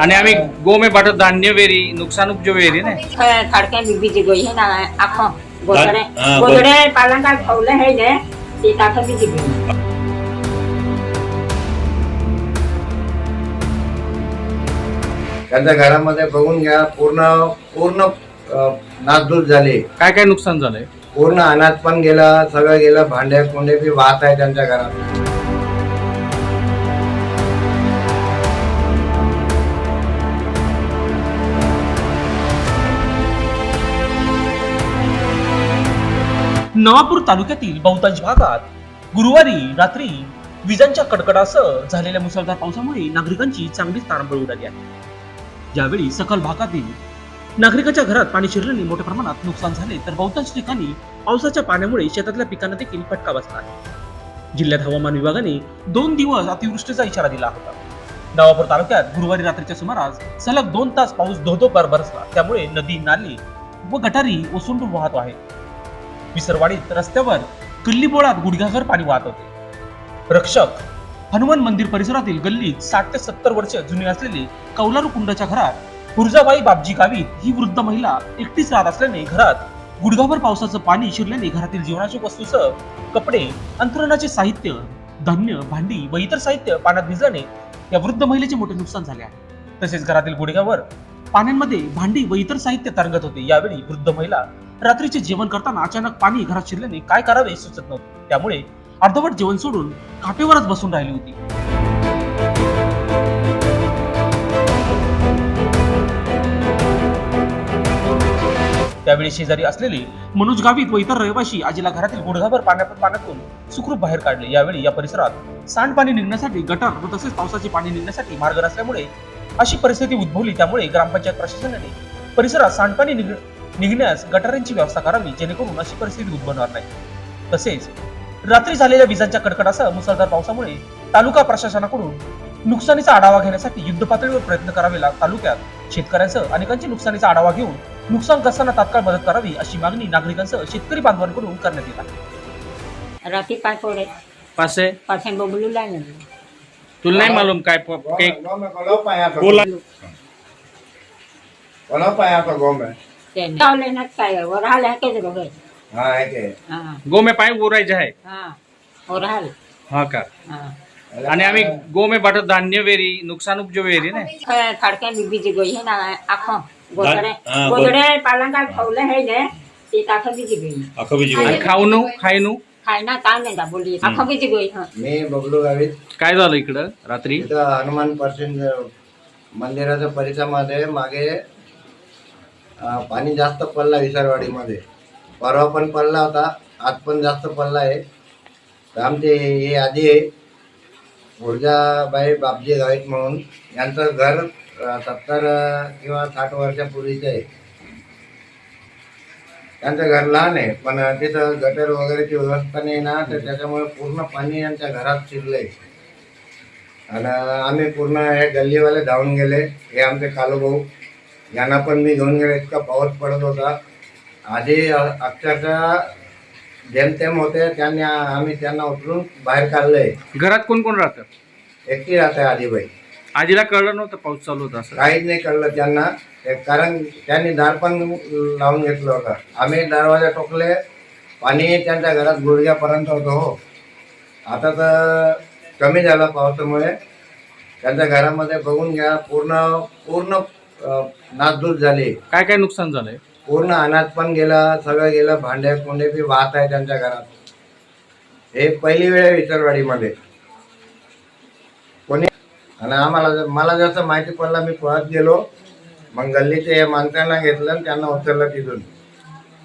અને આમી ગોમે બાટો ધાન્ય વેરી નુકસાન ઉપજો વેરી ને ખડકે બીજી ગઈ હે ને આખો ગોદડે હા, ગોદડે પાલંગા ખવલે હે ને તે તાકે બીજી ગઈ त्यांच्या घरामध्ये बघून घ्या पूर्ण पूर्ण अ, नासधूस झाली काय काय नुकसान झालंय पूर्ण अनाज पण गेलं सगळं गेलं भांडे कोंडे बी वाहत आहे त्यांच्या घरात नवापूर तालुक्यातील बहुतांश भागात गुरुवारी रात्री विजांच्या कडकडासह झालेल्या मुसळधार पावसामुळे नागरिकांची चांगलीच तारांबळ उडाली आहे. यावेळी सकल भागातील नागरिकांच्या घरात पाणी शिरल्याने मोठ्या प्रमाणात नुकसान झाले तर बहुतांश ठिकाणी पावसाच्या पाण्यामुळे शेतातल्या पिकांना देखील फटका बसला आहे. जिल्ह्यात हवामान विभागाने दोन दिवस अतिवृष्टीचा इशारा दिला होता. नवापूर तालुक्यात गुरुवारी रात्रीच्या सुमारास सलग दोन तास पाऊस धोधो बरसला त्यामुळे नदी नाली व गटारी ओसंडून वाहत आहे विसरवाडीत रस्त्यावर किल्लीबोळात गुडघ्याभर पाणी वाहत होते. रक्षक हनुमान मंदिर परिसरातील गल्लीत साठ ते सत्तर वर्ष जुनी असलेले कौलारू कुंडाच्या घरात हुर्जाबाई बापजी गावीत ही वृद्ध महिला एकटीच राहत असल्याने घरात गुडघाभर पावसाचं पाणी शिरल्याने घरातील जीवनाच्या वस्तूसह कपडे अंतरणाचे साहित्य धान्य भांडी व इतर साहित्य पाण्यात भिजल्याने या वृद्ध महिलेचे मोठे नुकसान झाले आहे. तसेच घरातील गुडघ्यावर पाण्यांमध्ये भांडी व इतर साहित्य तरंगत होते. यावेळी वृद्ध महिला रात्रीचे जेवण करताना अचानक पाणी घरात शिरल्याने काय करावे सुचत नव्हते. त्यामुळे अर्धवट जेवण सोडून काठेवरच बसून राहिली होती. त्यावेळी शेजारी असलेले मनोज गावित व इतर रहिवाशी आजीला घरातील गुडघाभर पाण्या पाण्यातून सुखरूप बाहेर काढले. यावेळी या परिसरात सांडपाणी निघण्यासाठी गटार व तसेच पावसाचे पाणी निघण्यासाठी मार्ग नसल्यामुळे अशी परिस्थिती उद्भवली. त्यामुळे ग्रामपंचायत प्रशासनाने परिसरात सांडपाणी निघ निघण्यास गटारांची व्यवस्था करावी जेणेकरून अशी परिस्थिती उद्भवणार नाही तसेच रात्री झालेल्या विजांच्या कडकडासह मुसळधार पावसामुळे तालुका प्रशासनाकडून नुकसानीचा आढावा घेण्यासाठी युद्धपातळीवर प्रयत्न करावे लाग तालुक्यात शेतकऱ्यांसह अनेकांची नुकसानीचा आढावा घेऊन नुकसानग्रस्तांना तात्काळ मदत करावी अशी मागणी नागरिकांसह शेतकरी बांधवांकडून करण्यात येत आहे बबलू लागले तुला नाही मालूम काय पाया गोम गोमे पाय गो में उरायचे आहे. हा आणि आम्ही गो में धान्य वेरी नुकसान उपजो वेरी ना खडक्या बीबीची गोई हे ना पालंगा खाय ना काय नाही बोलली. मी काय झालं इकडं रात्री? हनुमान पर्सेंट मंदिराच्या परिसरामध्ये मागे पाणी जास्त पडला विसारवाडीमध्ये. परवा पण पडला होता आज पण जास्त पडला आहे. तर आमचे हे आधी आहे ऊर्जाबाई बापजी गावीत म्हणून यांचं घर सत्तर किंवा साठ वर्षापूर्वीचं आहे. त्यांचं घर लहान आहे पण तिथं गटर वगैरेची व्यवस्था नाही ना तर त्याच्यामुळे पूर्ण पाणी यांच्या घरात शिरलंय. आणि आम्ही पूर्ण हे गल्लीवाले धावून गेले हे आमचे कालूभाऊ. यांना पण मी घेऊन गेले इतका पाऊस पडत होता. आधी अक्षरशः जेमतेम होते त्यांनी आम्ही त्यांना उचलून बाहेर काढलंय घरात कोण कोण राहतं? एकटी राहते आधीबाई. आजीला कळलं नव्हतं पाऊस चालू होता असं. काहीच नाही कळलं त्यांना. ते कारण त्यांनी दार पण लावून घेतलं होतं. आम्ही दरवाजा टोकले पाणी त्यांच्या घरात गुडघ्यापर्यंत होतं हो. आता तर कमी झाला पावसामुळे. त्यांच्या घरामध्ये बघून घ्या पूर्ण पूर्ण नासधूस झाली. काय काय नुकसान झालंय? पूर्ण अनाज पण गेलं सगळं गेलं भांडे कोंडे बी वाहत आहे त्यांच्या घरात. हे पहिली वेळ आहे विसरवाडीमध्ये. कोणी आणि आम्हाला ज- मला जसं माहिती पडलं मी पळत गेलो. मग गल्लीचे या माणसांना घेतलं आणि त्यांना उचललं तिथून.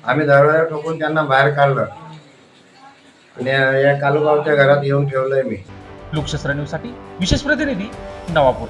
आम्ही दरवाजा ठोकून त्यांना बाहेर काढलं. आणि या कालूबावच्या घरात येऊन ठेवलंय मी. लोकशास्त्र न्यूजसाठी विशेष प्रतिनिधी नवापूर.